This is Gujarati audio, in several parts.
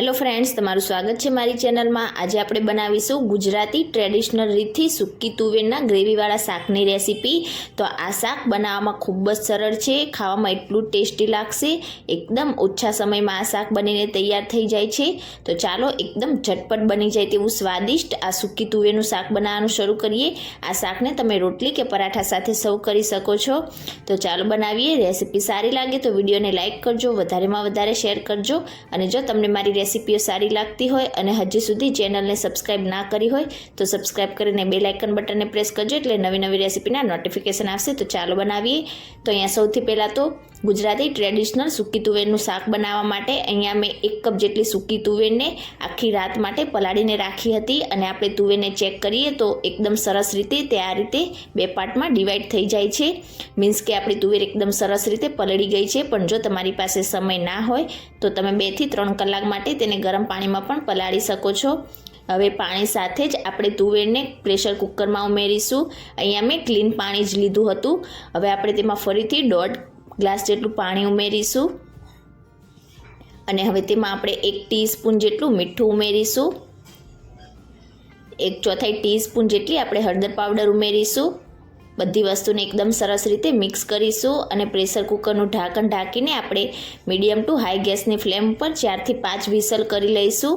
હેલો ફ્રેન્ડ્સ તમારું સ્વાગત છે મારી ચેનલમાં. આજે આપણે બનાવીશું ગુજરાતી ટ્રેડિશનલ રીતથી સૂકી તુવેરના ગ્રેવીવાળા શાકની રેસીપી. તો આ શાક બનાવવામાં ખૂબ જ સરળ છે, ખાવામાં એટલું ટેસ્ટી લાગશે. એકદમ ઓછા સમયમાં આ શાક બનીને તૈયાર થઈ જાય છે. તો ચાલો એકદમ ઝટપટ બની જાય તેવું સ્વાદિષ્ટ આ સૂકી તુવેરનું શાક બનાવવાનું શરૂ કરીએ. આ શાકને તમે રોટલી કે પરાઠા સાથે સર્વ કરી શકો છો. તો ચાલો બનાવીએ. રેસીપી સારી લાગે તો વિડીયોને લાઇક કરજો, વધારેમાં વધારે શેર કરજો. અને જો તમને મારી રેસીપીઓ સારી લાગતી હોય અને હજી સુધી ચેનલને સબસ્ક્રાઇબ ના કરી હોય, તો સબસ્ક્રાઇબ કરીને બે લાઇકન બટનને પ્રેસ કરજો એટલે નવી નવી રેસીપીના નોટિફિકેશન આવશે. તો ચાલો બનાવીએ. તો અહીંયા સૌથી પહેલાં તો ગુજરાતી ટ્રેડિશનલ સૂકી તુવેરનું શાક બનાવવા માટે અહીંયા મેં એક કપ જેટલી સૂકી તુવેરને આખી રાત માટે પલાળીને રાખી હતી અને આપણે તુવેરને ચેક કરીએ તો એકદમ સરસ રીતે તે આ રીતે બે પાર્ટમાં ડિવાઈડ થઈ જાય છે. મીન્સ કે આપણી તુવેર એકદમ સરસ રીતે પલળી ગઈ છે, પણ જો તમારી પાસે સમય ના હોય, તો તમે બેથી ત્રણ કલાક માટે તેને ગરમ પાણીમાં પણ પલાળી શકો છો. હવે પાણી સાથે જ આપણે તુવેરને પ્રેશર કુકરમાં ઉમેરીશું. અહીંયા મેં ક્લીન પાણી જ લીધું હતું. હવે આપણે તેમાં ફરીથી દોઢ ગ્લાસ જેટલું પાણી ઉમેરીશું. અને હવે તેમાં આપણે એક ટીસ્પૂન જેટલું મીઠું ઉમેરીશું. એક ચોથાઈ ટીસ્પૂન જેટલી આપણે હળદર પાવડર ઉમેરીશું. બધી વસ્તુને એકદમ સરસ રીતે મિક્સ કરીશું અને પ્રેશર કુકરનું ઢાંકણ ઢાંકીને આપણે મીડિયમ ટુ હાઈ ગેસની ફ્લેમ પર ચારથી પાંચ વિસલ કરી લઈશું.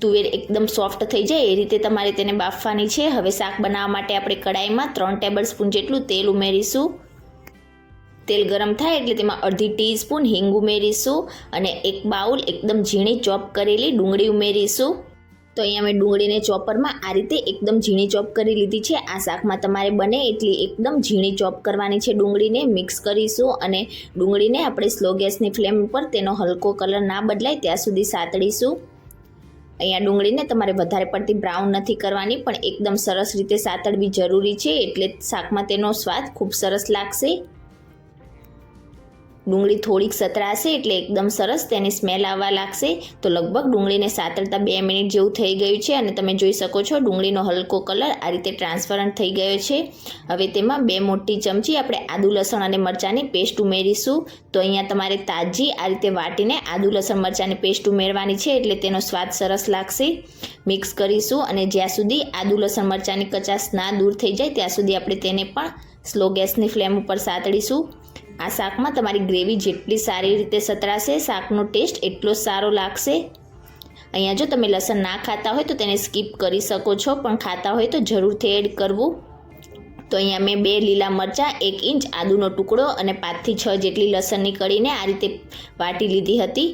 તુવેર એકદમ સોફ્ટ થઈ જાય એ રીતે તમારે તેને બાફવાની છે. હવે શાક બનાવવા માટે આપણે કડાઈમાં ત્રણ ટેબલ સ્પૂન જેટલું તેલ ઉમેરીશું. તેલ ગરમ થાય એટલે તેમાં અડધી ટીસ્પૂન હિંગ ઉમેરીશું અને એક બાઉલ એકદમ ઝીણી ચોપ કરેલી ડુંગળી ઉમેરીશું. તો અહીંયા મેં ડુંગળીને ચોપરમાં આ રીતે એકદમ ઝીણી ચોપ કરી લીધી છે. આ શાકમાં તમારે બને એટલી એકદમ ઝીણી ચોપ કરવાની છે ડુંગળીને. મિક્સ કરીશું અને ડુંગળીને આપણે સ્લો ગેસની ફ્લેમ ઉપર તેનો હલકો કલર ના બદલાય ત્યાં સુધી સાતળીશું. અહીંયા ડુંગળીને તમારે વધારે પડતી બ્રાઉન નથી કરવાની, પણ એકદમ સરસ રીતે સાતળવી જરૂરી છે એટલે શાકમાં તેનો સ્વાદ ખૂબ સરસ લાગશે. ડુંગળી થોડીક સતરાશે એટલે એકદમ સરસ તેની સ્મેલ આવવા લાગશે. તો લગભગ ડુંગળીને સાતળતા બે મિનિટ જેવું થઈ ગયું છે અને તમે જોઈ શકો છો ડુંગળીનો હલકો કલર આ રીતે ટ્રાન્સફરન્ટ થઈ ગયો છે. હવે તેમાં બે મોટી ચમચી આપણે આદુ, લસણ અને મરચાંની પેસ્ટ ઉમેરીશું. તો અહીંયા તમારે તાજી આ રીતે વાટીને આદુ, લસણ, મરચાંની પેસ્ટ ઉમેરવાની છે એટલે તેનો સ્વાદ સરસ લાગશે. મિક્સ કરીશું અને જ્યાં સુધી આદુ, લસણ, મરચાંની કચાશ ના દૂર થઈ જાય ત્યાં સુધી આપણે તેને પણ સ્લો ગેસની ફ્લેમ ઉપર સાતળીશું. આ શાકમાં તમારી ગ્રેવી જેટલી સારી રીતે સતરાશે, શાકનો ટેસ્ટ એટલો સારો લાગશે. અહીંયા જો તમે લસણ ના ખાતા હોય તો તેને સ્કીપ કરી શકો છો, પણ ખાતા હોય તો જરૂરથી એડ કરવું. તો અહીંયા મેં બે લીલા મરચાં, એક ઇંચ આદુનો ટુકડો અને પાંચથી છ જેટલી લસણની કળીને આ રીતે વાટી લીધી હતી.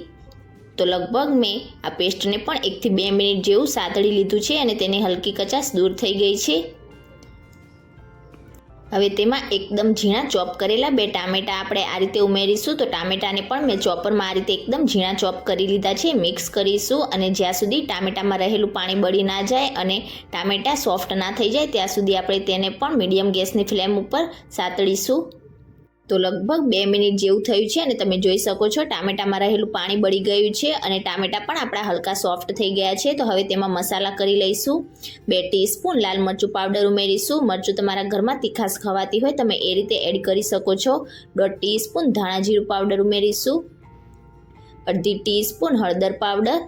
તો લગભગ મેં આ પેસ્ટને પણ એકથી બે મિનિટ જેવું સાતળી લીધું છે અને તેની હલકી કચાશ દૂર થઈ ગઈ છે. હવે તેમાં એકદમ ઝીણા ચોપ કરેલા બે ટામેટાં આપણે આ રીતે ઉમેરીશું તો ટામેટાને પણ મેં ચોપરમાં આ રીતે એકદમ ઝીણા ચોપ કરી લીધા છે. મિક્સ કરીશું અને જ્યાં સુધી ટામેટામાં રહેલું પાણી બળી ના જાય અને ટામેટાં સોફ્ટ ના થઈ જાય, ત્યાં સુધી આપણે તેને પણ મીડિયમ ગેસની ફ્લેમ ઉપર સાતળીશું. તો લગભગ બે મિનિટ જેવું થયું છે અને તમે જોઈ શકો છો ટામેટામાં રહેલું પાણી બળી ગયું છે અને ટામેટા પણ આપણા હલકા સોફ્ટ થઈ ગયા છે. તો હવે તેમાં મસાલા કરી લઈશું. બે ટીસ્પૂન લાલ મરચું પાવડર ઉમેરીશું. મરચું તમારા ઘરમાં તીખાસ ખવાતી હોય તમે એ રીતે એડ કરી શકો છો. દોઢ ટીસ્પૂન ધાણા જીરું પાવડર ઉમેરીશું. અડધી ટીસ્પૂન હળદર પાવડર.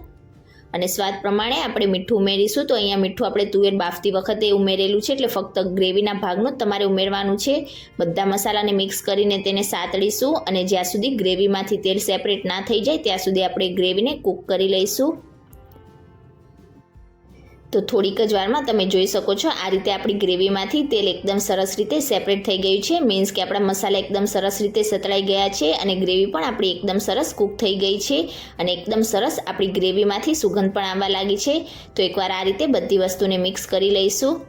અને સ્વાદ પ્રમાણે આપણે મીઠું ઉમેરીશું. તો અહીંયા મીઠું આપણે તુવેર બાફતી વખતે ઉમેરેલું છે, એટલે ફક્ત ગ્રેવીના ભાગનું તમારે ઉમેરવાનું છે. બધા મસાલાને મિક્સ કરીને તેને સાતળીશું અને જ્યાં સુધી ગ્રેવીમાંથી તેલ સેપરેટ ના થઈ જાય, ત્યાં સુધી આપણે ગ્રેવીને કૂક કરી લઈશું. તો થોડીક જ વારમાં તમે જોઈ શકો છો, આ રીતે આપણી ગ્રેવીમાંથી તેલ એકદમ સરસ રીતે સેપરેટ થઈ ગયું છે. મીન્સ કે આપણા મસાલા એકદમ સરસ રીતે સતળાઈ ગયા છે અને ગ્રેવી પણ આપણી એકદમ સરસ કૂક થઈ ગઈ છે અને એકદમ સરસ આપણી ગ્રેવીમાંથી સુગંધ પણ આવવા લાગી છે. તો એકવાર આ રીતે બધી વસ્તુને મિક્સ કરી લઈશું.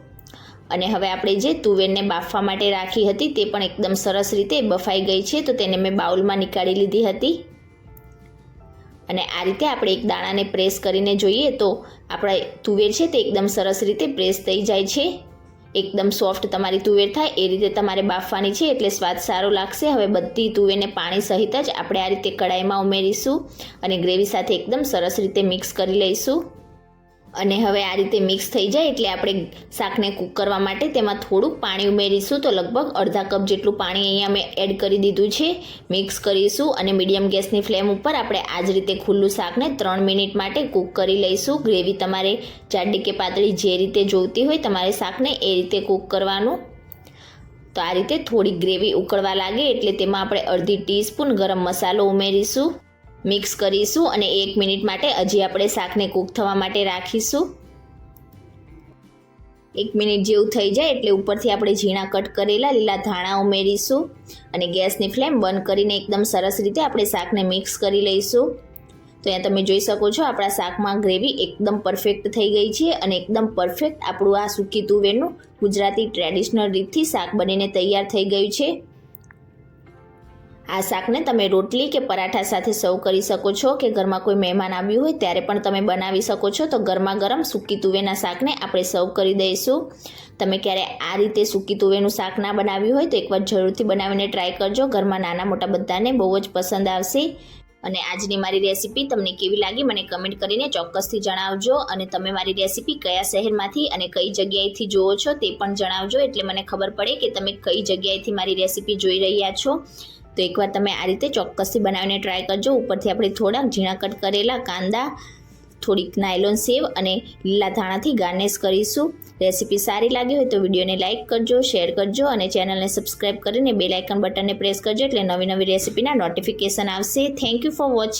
અને હવે આપણે જે તુવેરને બાફવા માટે રાખી હતી તે પણ એકદમ સરસ રીતે બફાઈ ગઈ છે. તો તેને મેં બાઉલમાં નીકાળી લીધી હતી. અને આ રીતે આપણે એક દાણાને પ્રેસ કરીને જોઈએ તો આપણા તુવેર છે તે એકદમ સરસ રીતે પ્રેસ થઈ જાય છે. એકદમ સોફ્ટ તમારી તુવેર થાય, એ રીતે તમારે બાફવાની છે એટલે સ્વાદ સારો લાગશે. હવે બધી તુવેરને પાણી સહિત જ આપણે આ રીતે કડાઈમાં ઉમેરીશું અને ગ્રેવી સાથે એકદમ સરસ રીતે મિક્સ કરી લઈશું. અને હવે આ રીતે મિક્સ થઈ જાય એટલે આપણે શાકને કૂક કરવા માટે તેમાં થોડુંક પાણી ઉમેરીશું તો લગભગ અડધા કપ જેટલું પાણી અહીંયા મેં એડ કરી દીધું છે. મિક્સ કરીશું અને મીડિયમ ગેસની ફ્લેમ ઉપર આપણે આ જ રીતે ખુલ્લું શાકને ત્રણ મિનિટ માટે કૂક કરી લઈશું. ગ્રેવી તમારે જાડી કે પાતળી જે રીતે જોઈતી હોય તમારે શાકને એ રીતે કૂક કરવાનું. તો આ રીતે થોડી ગ્રેવી ઉકળવા લાગે એટલે તેમાં આપણે અડધી ટીસ્પૂન ગરમ મસાલો ઉમેરીશું. મિક્સ કરીશું અને એક મિનિટ માટે હજી આપણે શાકને કૂક થવા માટે રાખીશું. એક મિનિટ જેવું થઈ જાય એટલે ઉપરથી આપણે ઝીણા કટ કરેલા લીલા ધાણા ઉમેરીશું અને ગેસની ફ્લેમ બંધ કરીને એકદમ સરસ રીતે આપણે શાકને મિક્સ કરી લઈશું. તો અહીંયા તમે જોઈ શકો છો આપણા શાકમાં ગ્રેવી એકદમ પરફેક્ટ થઈ ગઈ છે અને એકદમ પરફેક્ટ આપણું આ સૂકી તુવેરનું ગુજરાતી ટ્રેડિશનલ રીતથી શાક બનીને તૈયાર થઈ ગયું છે. આ શાકને તમે રોટલી કે પરાઠા સાથે સર્વ કરી શકો છો કે ઘરમાં કોઈ મહેમાન આવ્યું હોય ત્યારે પણ તમે બનાવી શકો છો. તો ગરમા ગરમ સૂકી તુવેરના શાકને આપણે સર્વ કરી દઈશું. તમે ક્યારે આ રીતે સૂકી તુવેરનું શાક ના બનાવ્યું હોય તો એકવાર જરૂરથી બનાવીને ટ્રાય કરજો. ઘરમાં નાના મોટા બધાને બહુ જ પસંદ આવશે. અને આજની મારી રેસિપી તમને કેવી લાગી મને કમેન્ટ કરીને ચોક્કસથી જણાવજો. અને તમે મારી રેસિપી કયા શહેરમાંથી અને કઈ જગ્યાએથી જુઓ છો તે પણ જણાવજો. એટલે મને ખબર પડે કે તમે કઈ જગ્યાએથી મારી રેસિપી જોઈ રહ્યા છો. તો એકવાર તમે આ રીતે ચોક્કસથી બનાવીને ટ્રાય કરજો. ઉપરથી આપણે થોડાક ઝીણા કટ કરેલા કાંદા, થોડીક નાયલોન સેવ અને લીલા ધાણાથી ગાર્નિશ કરીશું. રેસીપી સારી લાગી હોય તો વિડીયોને લાઇક કરજો, શેર કરજો અને ચેનલને સબસ્ક્રાઈબ કરીને બેલાઇકન બટનને પ્રેસ કરજો એટલે નવી નવી રેસીપીના નોટિફિકેશન આવશે. Thank you for watching